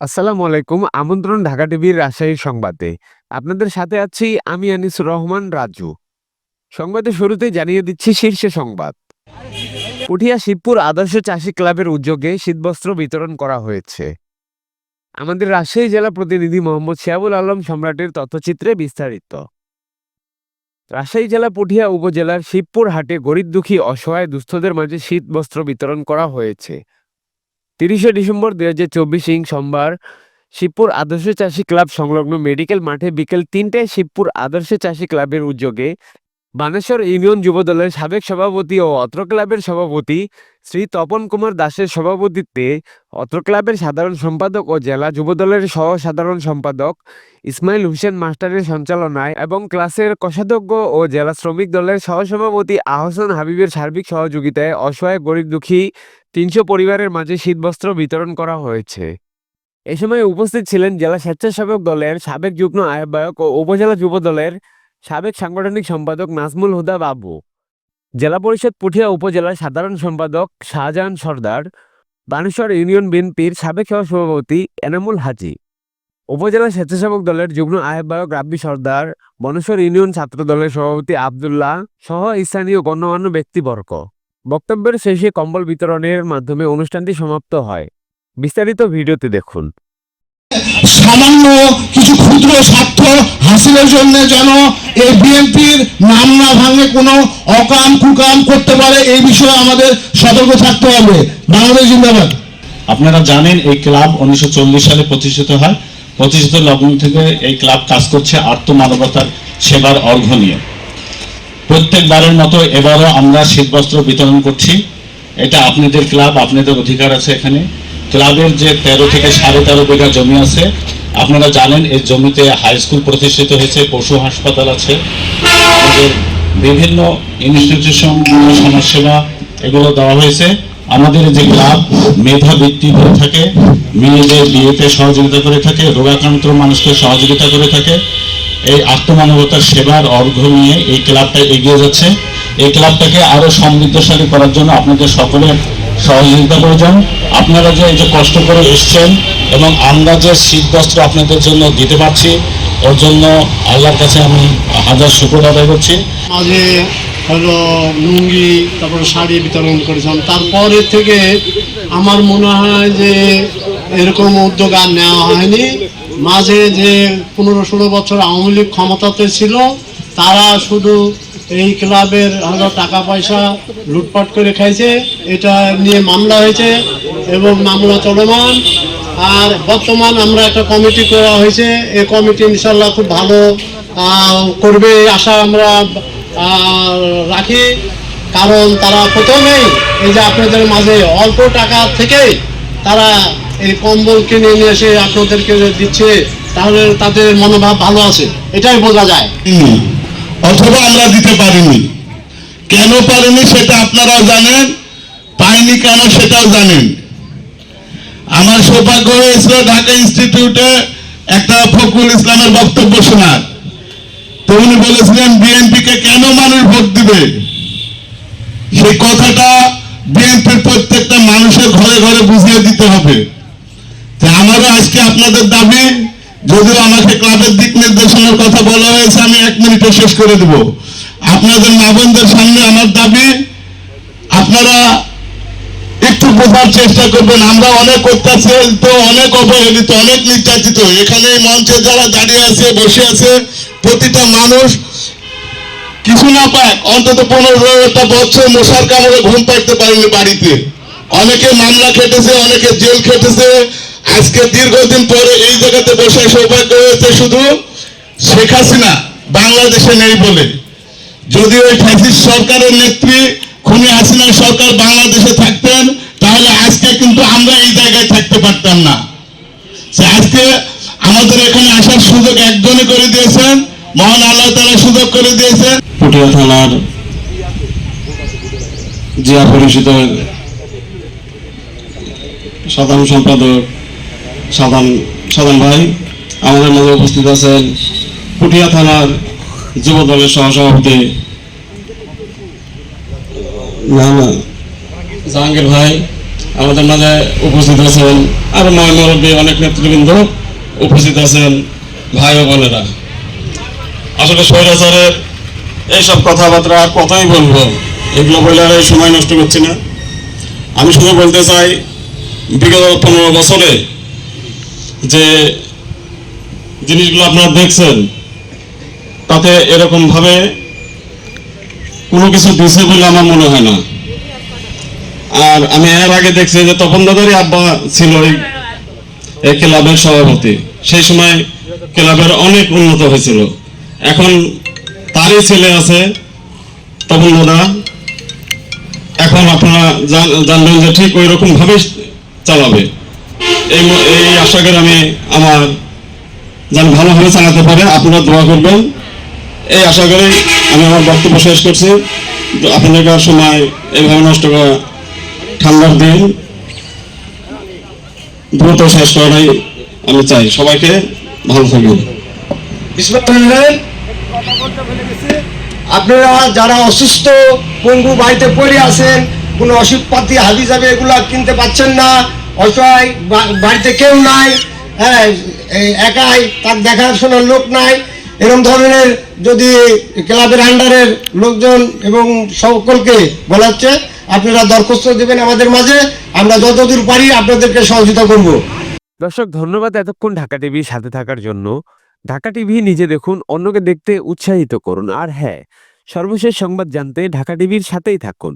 আসসালামু আলাইকুম, আমন্ত্রণ ঢাকা টিভির রাজশাহীর সংবাদে। আপনাদের সাথে আছি আমি আনিসুর রহমান, রাজু। সংবাদের শুরুতেই জানিয়ে দিচ্ছি শীর্ষে সংবাদ। পুঠিয়া শিবপুর আদর্শ চাষী ক্লাবের উদ্যোগে শীতবস্ত্র বিতরণ করা হয়েছে। আমাদের রাজশাহী জেলা প্রতিনিধি মোহাম্মদ শিয়াবুল আলম সম্রাটের তথ্যচিত্রে বিস্তারিত। রাজশাহী জেলা পুঠিয়া উপজেলার শিবপুর হাটে গরিব দুঃখী অসহায় দুস্থদের মাঝে শীত বস্ত্র বিতরণ করা হয়েছে। তিরিশে ডিসেম্বর দুই হাজার চব্বিশ ইং সোমবার শিবপুর আদর্শ চাষী ক্লাব সংলগ্ন মেডিকেল মাঠে বিকেল তিনটায় শিবপুর আদর্শ চাষী ক্লাবের উদ্যোগে বানেশ্বর ইউনিয়ন যুবদলের সাবেক সভাপতি ও অত্র ক্লাবের সভাপতি শ্রী তপন কুমার দাসের সভাপতিত্বে অত্র ক্লাবের সাধারণ সম্পাদক ও জেলা যুবদলের সহ সাধারণ সম্পাদক ইসমাইল হোসেন মাস্টারের সঞ্চালনায় এবং ক্লাসের কোষাধ্যক্ষ ও জেলা শ্রমিক দলের সহসভাপতি আহসান হাবিবের সার্বিক সহযোগিতায় অসহায়, গরিব, দুঃখী তিনশো পরিবারের মাঝে শীতবস্ত্র বিতরণ করা হয়েছে। এ সময় উপস্থিত ছিলেন জেলা স্বেচ্ছাসেবক দলের সাবেক যুগ্ম আহ্বায়ক ও উপজেলা যুব দলের সাবেক সাংগঠনিক সম্পাদক নাজমুল হুদা বাবু, জেলা পরিষদ পুঠিয়া উপজেলার সাধারণ সম্পাদক শাহজাহান সর্দার, বানেশ্বর ইউনিয়ন বিএনপির সাবেক সহসভাপতি এনামুল হাজি, উপজেলা স্বেচ্ছাসেবক দলের যুগ্ম আহ্বায়ক রাব্বি সর্দার, বনেশ্বর ইউনিয়ন ছাত্র দলের সভাপতি আবদুল্লাহ সহ স্থানীয় গণ্যমান্য ব্যক্তিবর্গ। বক্তব্যের শেষে কম্বল বিতরণের মাধ্যমে অনুষ্ঠানটি সমাপ্ত হয়। বিস্তারিত ভিডিওতে দেখুন। সামান্য কিছু ক্ষুদ্র স্বার্থ হাসিলের জন্য যেন এই বিএনপির নাম না ভাঙে কোনো অকাম কুকাম করতে পারে, এই বিষয়ে আমাদের সতর্ক থাকতে হবে। বাংলাদেশ জিন্দাবাদ। আপনারা জানেন এই ক্লাব উনিশশো সালে প্রতিষ্ঠিত হয়। প্রতিষ্ঠিত লগ্ন থেকে এই ক্লাব কাজ করছে আর্ত মানবতার সেবার অর্ঘ নিয়ে। প্রত্যেকবারের মতো এবারও আমরা শীতবস্ত্র বিতরণ করছি। এটা আপনাদের ক্লাব, আপনাদের অধিকার আছে এখানে। ক্লাবের যে তেরো থেকে সাড়ে তেরো বিঘা জমি আছে, আপনারা জানেন এই জমিতে হাই স্কুল প্রতিষ্ঠিত হয়েছে, পশু হাসপাতাল আছে। বিভিন্ন ইনস্টিটিউশন সমাজসেবা এগুলো দেওয়া হয়েছে। আমাদের যে ক্লাব, মেধা বৃত্তি করে থাকে, মেয়েদের বিয়েতে সহযোগিতা করে থাকে, রোগাক্রান্ত মানুষকে সহযোগিতা করে থাকে। এই আত্মমানবতার সেবার অর্ঘ্য নিয়ে এই ক্লাবটা এগিয়ে যাচ্ছে। এই ক্লাবটাকে আরও সমৃদ্ধশালী করার জন্য আপনাদের সকলের সহযোগিতা প্রয়োজন। আপনারা যে যে কষ্ট করে এসছেন এবং আমরা যে শীত বস্ত্র আপনাদের জন্য দিতে পারছি, ওর জন্য আল্লাহর কাছে আমি হাজার শুক্র আদায় করছি। মাঝে হলো লুঙ্গি, তারপরে শাড়ি বিতরণ করেছিলাম। তারপরে থেকে আমার মনে হয় যে এরকম উদ্যোগ আর নেওয়া হয়নি। মাঝে যে পনেরো ষোলো বছর আওয়ামী লীগ ক্ষমতাতে ছিল, তারা শুধু এই ক্লাবের হলো টাকা পয়সা লুটপাট করে খাইছে। এটা নিয়ে মামলা হয়েছে এবং মামলা চলমান। আর বর্তমান আমরা একটা কমিটি করা হয়েছে। এই কমিটি ইনশাল্লাহ খুব ভালো করবে আশা আমরা রাখি। কারণ তারা প্রথমেই এই যে আপনাদের মাঝে অল্প টাকা থেকেই তারা এই কম্বল কিনে নিয়ে এসে আপনাদেরকে দিচ্ছে, তাহলে তাদের মনোভাব ভালো আছে। এটাই বোঝা যায়। অথবা আমরা দিতে পারিনি। কেন পারিনি সেটা আপনারাও জানেন, পাইনি কেন সেটাও জানেন। আমার সৌভাগ্য হয়েছিল ঢাকা ইনস্টিটিউটে একটা ফখরুল ইসলামের বক্তব্য শোনার। তো উনি বলেছিলেন বিএনপি কে কেন মানুষ ভোট দিবে? সেই কথাটা বিএনপির প্রত্যেকটা মানুষের ঘরে ঘরে বুঝিয়ে দিতে হবে। আমারও আজকে আপনাদের দাবি যদিও আমাকে ক্লাবের দিক নির্দেশনার কথা বলা হয়েছে, আমি এক মিনিটে শেষ করে দেব। আপনাদের মা বোনদের সামনে আমার দাবি, আপনারা একটু বোঝার চেষ্টা করবেন। আমরা অনেক অত্যাচারিত, অনেক অবহেলিত, অনেক নির্যাতিত। এখানে মঞ্চে যারা দাঁড়িয়ে আছে, বসে আছে, প্রতিটা মানুষ কিছু না পাক, অন্তত পনেরোটা বছর মশার কামড়ে ঘুম পাড়তে পারেনি বাড়িতে। অনেকে মামলা খেটেছে, অনেকে জেল খেটেছে আজকে দীর্ঘদিন পরে এই জায়গাতে বসে সৌভাগ্য হয়েছে শুধু শেখ হাসিনা, বাংলাদেশে নেই বলে। যদি ওই ফ্যাসিস্ট সরকারের নেত্রী খুনি হাসিনা সরকার বাংলাদেশে থাকতেন, তাহলে আজকে কিন্তু আমরা এই জায়গায় থাকতে পারতাম না। আজকে আমাদের এখানে আসার সুযোগ একজনে করে দিয়েছেন, মহান আল্লাহ তালা সুযোগ করে দিয়েছেন। পুটিয়া থানার জিয়া পরিষদের সাধারণ সম্পাদক সাধারণ ভাই, আমাদের মাঝে উপস্থিত আছেন পুটিয়া থানার যুব দলের সহসভাপতি জাহাঙ্গীর ভাই, আমাদের মাঝে উপস্থিত আছেন আরও ময় মুরব্বী, অনেক নেতৃবৃন্দ উপস্থিত আছেন ভাই ও বোনেরা। আসলে স্বৈরাচারের এইসব কথাবার্তা আর কতই বলব, এগুলো বলে আর সময় নষ্ট করছি না। আমি শুধু বলতে চাই, বিগত পনেরো বছরে যে জিনিসগুলো আপনারা দেখছেন, তাতে এরকম ভাবে কোনো কিছু দিছে বলে আমার মনে হয় না। আর আমি এর আগে দেখছি যে তপন দাদারই আব্বা ছিল এই ক্লাবের সভাপতি। সেই সময় ক্লাবের অনেক উন্নত হয়েছিল। এখন তারই ছেলে আছে তপন দাদা। এখন আপনারা জান- জানবেন যে ঠিক ওই রকম ভাবে চালাবে। এই এই আশা করে আমি আমার যেন ভালোভাবে চালাতে পারে, আপনারা দোয়া করবেন। এই আশা করে আমি আমার বক্তব্য শেষ করছি। আপনাদের সময় এইভাবে নষ্ট করা ঠান্ডার দিন। দ্রুত শেষ করাই আমি চাই। সবাইকে ভালো থাকবেন। আপনারা যারা অসুস্থ, পঙ্গু বাড়িতে পড়ে আছেন, কোনো ওষুধপাতি হাবি যাবে এগুলা কিনতে পাচ্ছেন না অসহায় বাড়িতে কেউ নাই হ্যাঁ একাই তার দেখাশোনার লোক নাই এরকম ধরনের যদি ক্লাবের আন্ডারের লোকজন এবং সকলকে বলা হচ্ছে, আপনারা দরখাস্ত দেবেন আমাদের মাঝে, আমরা যতদূর পারি আপনাদেরকে সহযোগিতা করব। দর্শক, ধন্যবাদ এতক্ষণ ঢাকা টিভির সাথে থাকার জন্য। ঢাকা টিভি নিজে দেখুন, অন্যকে দেখতে উৎসাহিত করুন। আর হ্যাঁ সর্বশেষ সংবাদ জানতে ঢাকা টিভির সাথেই থাকুন।